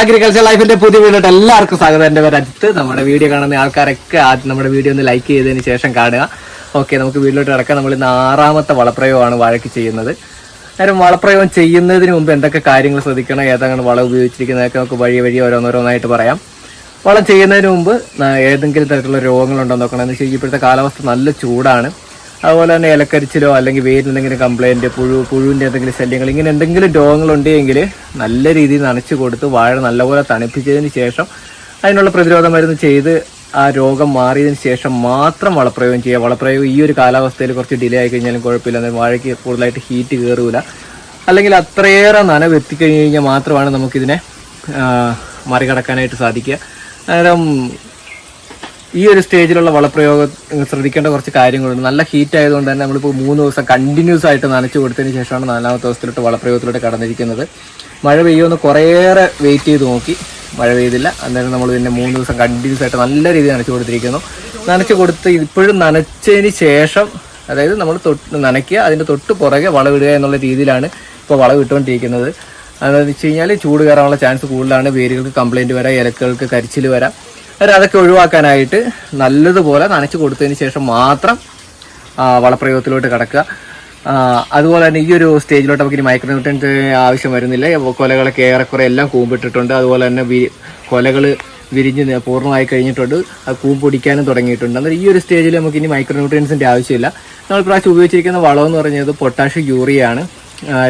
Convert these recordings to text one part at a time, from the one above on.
Agriculture ലൈഫിന്റെ പുതിയ വീഡിയോട്ട് എല്ലാവർക്കും സ്വാഗതം. എന്റെ പേര് അജിത്ത് നമ്മുടെ വീഡിയോ കാണുന്ന ആൾക്കാരൊക്കെ ആദ്യം നമ്മുടെ വീഡിയോ ഒന്ന് ലൈക്ക് ചെയ്തതിന് ശേഷം കാണുക. ഓക്കെ നമുക്ക് വീട്ടിലോട്ട് കിടക്കാം. നമ്മൾ ഇന്ന് ആറാമത്തെ വളപ്രയോഗമാണ് വാഴയ്ക്ക് ചെയ്യുന്നത്. നേരം വളപ്രയോഗം ചെയ്യുന്നതിന് മുമ്പ് എന്തൊക്കെ കാര്യങ്ങൾ ശ്രദ്ധിക്കണം ഏതാണ് വളം ഉപയോഗിച്ചിരിക്കുന്നതൊക്കെ നമുക്ക് വഴി വഴി ഓരോന്നോരോന്നായിട്ട് പറയാം. വളം ചെയ്യുന്നതിന് മുമ്പ് ഏതെങ്കിലും തരത്തിലുള്ള രോഗങ്ങളുണ്ടോ നോക്കണം. എന്ന് വെച്ചാൽ ഇപ്പോഴത്തെ കാലാവസ്ഥ നല്ല ചൂടാണ്. അതുപോലെ തന്നെ ഇലക്കരിച്ചിലോ അല്ലെങ്കിൽ വേരിന് എന്തെങ്കിലും കംപ്ലൈന്റ് പുഴു പുഴുവിന്റെ എന്തെങ്കിലും ശല്യങ്ങൾ ഇങ്ങനെ എന്തെങ്കിലും രോഗങ്ങളുണ്ടെങ്കിൽ നല്ല രീതിയിൽ നനച്ചു കൊടുത്ത് വാഴ നല്ലപോലെ തണുപ്പിച്ചതിന് ശേഷം അതിനുള്ള പ്രതിരോധ മരുന്ന് ചെയ്ത് ആ രോഗം മാറിയതിന് ശേഷം മാത്രം വളപ്രയോഗം ചെയ്യുക. വളപ്രയോഗം ഈ ഒരു കാലാവസ്ഥയിൽ കുറച്ച് ഡിലേ ആയി കഴിഞ്ഞാലും കുഴപ്പമില്ല. വാഴയ്ക്ക് കൂടുതലായിട്ട് ഹീറ്റ് കയറൂല അല്ലെങ്കിൽ അത്രയേറെ നനവ് എത്തിക്കഴിഞ്ഞ് കഴിഞ്ഞാൽ മാത്രമാണ് നമുക്കിതിനെ മറികടക്കാനായിട്ട് സാധിക്കുക. അന്നേരം ഈ ഒരു സ്റ്റേജിലുള്ള വളപ്രയോഗം ശ്രദ്ധിക്കേണ്ട കുറച്ച് കാര്യങ്ങളുണ്ട്. നല്ല ഹീറ്റ് ആയതുകൊണ്ട് തന്നെ നമ്മളിപ്പോൾ മൂന്ന് ദിവസം കണ്ടിന്യൂസ് ആയിട്ട് നനച്ചു കൊടുത്തതിന് ശേഷമാണ് നാലാമത്തെ ദിവസത്തിലോട്ട് വളപ്രയോഗത്തിലോട്ട് കടന്നിരിക്കുന്നത്. മഴ പെയ്യുമെന്ന് കുറേയേറെ വെയിറ്റ് ചെയ്ത് നോക്കി. മഴ പെയ്തില്ല. അന്നേരം നമ്മൾ പിന്നെ മൂന്ന് ദിവസം കണ്ടിന്യൂസ് ആയിട്ട് നല്ല രീതിയിൽ നനച്ചു കൊടുത്തിരിക്കുന്നു. നനച്ചു കൊടുത്ത് ഇപ്പോഴും നനച്ചതിന് ശേഷം അതായത് നമ്മൾ തൊട്ട് നനയ്ക്കുക അതിന്റെ തൊട്ട് പുറകെ വളവിടുക എന്നുള്ള രീതിയിലാണ് ഇപ്പോൾ വളവിട്ടുകൊണ്ടിരിക്കുന്നത് അതെന്ന് വെച്ച് കഴിഞ്ഞാൽ ചൂട് കയറാനുള്ള ചാൻസ് കൂടുതലാണ്. വേരുകൾക്ക് കംപ്ലയിന്റ് വരാം ഇലക്കുകൾക്ക് കരിച്ചിൽ വരാം. അതൊക്കെ ഒഴിവാക്കാനായിട്ട് നല്ലതുപോലെ നനച്ച് കൊടുത്തതിന് ശേഷം മാത്രം വളപ്രയോഗത്തിലോട്ട് കിടക്കുക. അതുപോലെ തന്നെ ഈ ഒരു സ്റ്റേജിലോട്ട് നമുക്ക് ഇനി മൈക്രോന്യൂട്രൻസ് ആവശ്യം വരുന്നില്ല. കൊലകളൊക്കെ ഏറെക്കുറെ എല്ലാം കൂമ്പിട്ടിട്ടുണ്ട്. അതുപോലെ തന്നെ വി കൊലകൾ വിരിഞ്ഞ് പൂർണമായി കഴിഞ്ഞിട്ടുണ്ട്. അത് കൂമ്പ് പൊടിക്കാനും തുടങ്ങിയിട്ടുണ്ട്. അന്നേരം ഈ ഒരു സ്റ്റേജിൽ നമുക്ക് ഇനി മൈക്രോന്യൂട്രിയൻസിന്റെ ആവശ്യമില്ല. നമ്മൾ പ്രാവശ്യം ഉപയോഗിച്ചിരിക്കുന്ന വളം എന്ന് പറഞ്ഞത് പൊട്ടാഷ് യൂറിയ ആണ്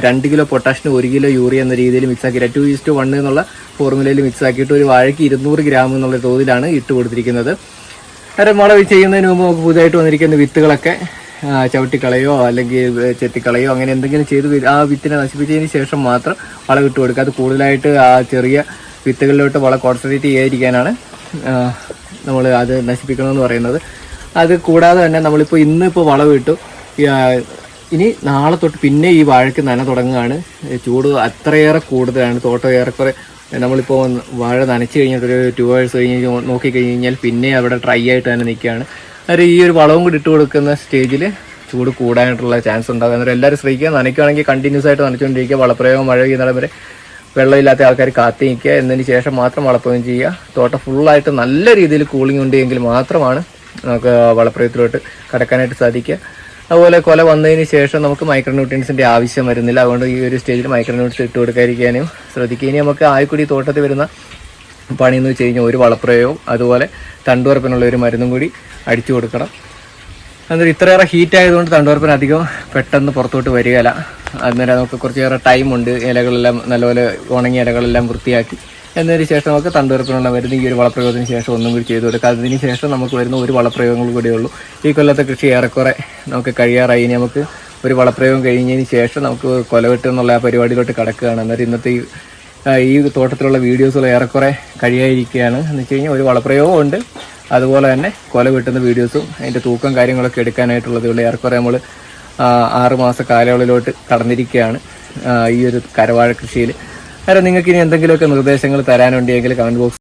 രണ്ട് കിലോ പൊട്ടാഷിന് ഒരു കിലോ യൂറിയ എന്ന രീതിയിൽ മിക്സ് ആക്കി ടു ഈസ്റ്റ് വൺ എന്നുള്ള ഫോർമുലയിൽ മിക്സ് ആക്കിയിട്ട് ഒരു വാഴയ്ക്ക് ഇരുന്നൂറ് ഗ്രാം എന്നുള്ള തോതിലാണ് ഇട്ട് കൊടുത്തിരിക്കുന്നത്. വളം ചെയ്യുന്നതിന് മുമ്പ് നമുക്ക് പുതുതായിട്ട് വന്നിരിക്കുന്ന വിത്തുകളൊക്കെ ചവിട്ടിക്കളയോ അല്ലെങ്കിൽ ചെത്തിക്കളയോ അങ്ങനെ എന്തെങ്കിലും ചെയ്ത് ആ വിത്തിനെ നശിപ്പിച്ചതിന് ശേഷം മാത്രം വളം ഇട്ട് കൊടുക്കുക. അത് കൂടുതലായിട്ട് ആ ചെറിയ വിത്തുകളിലോട്ട് വളം കോൺസെൻട്രേറ്റ് ചെയ്യാതിരിക്കാനാണ് നമ്മൾ അത് നശിപ്പിക്കണമെന്ന് പറയുന്നത്. അത് കൂടാതെ തന്നെ നമ്മളിപ്പോൾ ഇന്ന് ഇപ്പോൾ വളം ഇട്ടു. ഇനി നാളെ തൊട്ട് പിന്നെ ഈ വാഴയ്ക്ക് നന തുടങ്ങുകയാണ്. ചൂട് അത്രയേറെ കൂടുതലാണ് തോട്ടം ഏറെക്കുറെ നമ്മളിപ്പോൾ വാഴ നനച്ച് കഴിഞ്ഞിട്ട് ഒരു ടു ഹവേഴ്സ് കഴിഞ്ഞ് നോക്കി കഴിഞ്ഞ് കഴിഞ്ഞാൽ പിന്നെ അവിടെ ഡ്രൈ ആയിട്ട് തന്നെ നിൽക്കുകയാണ്. അവർ ഈ ഒരു വളവും കൂടി ഇട്ട് കൊടുക്കുന്ന സ്റ്റേജിൽ ചൂട് കൂടാനായിട്ടുള്ള ചാൻസ് ഉണ്ടാകും. അന്നേരം എല്ലാവരും ശ്രദ്ധിക്കുക. നനയ്ക്കുകയാണെങ്കിൽ കണ്ടിന്യൂസ് ആയിട്ട് നനച്ചുകൊണ്ടിരിക്കുക. വളപ്രയോഗം മഴ പെയ്യുന്നിടം വരെ വെള്ളമില്ലാത്ത ആൾക്കാർ കാത്തി നിൽക്കുക. എന്നതിന് ശേഷം മാത്രം വളപ്രയോഗം ചെയ്യുക. തോട്ടം ഫുള്ളായിട്ട് നല്ല രീതിയിൽ കൂളിംഗ് ഉണ്ട് എങ്കിൽ മാത്രമാണ് നമുക്ക് വളപ്രയോഗത്തിലോട്ട് കടക്കാനായിട്ട് സാധിക്കുക. അതുപോലെ കൊല വന്നതിന് ശേഷം നമുക്ക് മൈക്രോ ന്യൂട്രിയൻസിന്റെ ആവശ്യം വരുന്നില്ല. അതുകൊണ്ട് ഈ ഒരു സ്റ്റേജിൽ മൈക്രോന്യൂട്രിയൻസ് ഇട്ട് കൊടുക്കാതിരിക്കാനും ശ്രദ്ധിക്കുക. ഇനി നമുക്ക് ആയിക്കൂടി തോട്ടത്തിൽ വരുന്ന പണി എന്ന് വെച്ച് കഴിഞ്ഞാൽ ഒരു വളപ്രയവും അതുപോലെ തണ്ടുവർപ്പിനുള്ള ഒരു മരുന്നും കൂടി അടിച്ചു കൊടുക്കണം. അന്നേരം ഇത്രയേറെ ഹീറ്റ് ആയതുകൊണ്ട് തണ്ടുവർപ്പിന് അധികം പെട്ടെന്ന് പുറത്തോട്ട് വരികയില്ല. അന്നേരം നമുക്ക് കുറച്ചേറെ ടൈമുണ്ട് ഇലകളെല്ലാം നല്ലപോലെ ഉണങ്ങിയ ഇലകളെല്ലാം വൃത്തിയാക്കി എന്നതിന് ശേഷം നമുക്ക് തണ്ടുവരപ്പിനുള്ള വരുന്ന ഈ ഒരു വളപ്രയോഗത്തിന് ശേഷം ഒന്നും കൂടി ചെയ്തു കൊടുക്കുക അതിന് ശേഷം നമുക്ക് വരുന്ന ഒരു വളപ്രയോഗങ്ങൾ കൂടിയേ ഉള്ളൂ. ഈ കൊല്ലത്തെ കൃഷി ഏറെക്കുറെ നമുക്ക് കഴിയാറായി. ഇനി നമുക്ക് ഒരു വളപ്രയോഗം കഴിഞ്ഞതിന് ശേഷം നമുക്ക് കൊലവെട്ട് എന്നുള്ള ആ പരിപാടിയിലോട്ട് കിടക്കുകയാണ്. അന്നേരം ഇന്നത്തെ ഈ ഈ തോട്ടത്തിലുള്ള വീഡിയോസുകൾ ഏറെക്കുറെ കഴിയാതിരിക്കുകയാണ് എന്ന് വെച്ച് കഴിഞ്ഞാൽ ഒരു വളപ്രയോഗവും ഉണ്ട്. അതുപോലെ തന്നെ കൊല വെട്ടുന്ന വീഡിയോസും അതിന്റെ തൂക്കം കാര്യങ്ങളൊക്കെ എടുക്കാനായിട്ടുള്ളത് ഉള്ളൂ ഏറെക്കുറെ നമ്മൾ ആറുമാസ കാലയളവിലോട്ട് കടന്നിരിക്കുകയാണ് ഈ ഒരു കരവാഴ കൃഷിയിൽ. അന്നേരം നിങ്ങൾക്ക് ഇനി എന്തെങ്കിലുമൊക്കെ നിർദ്ദേശങ്ങൾ തരാനുണ്ടെങ്കിൽ കമന്റ് ബോക്സ്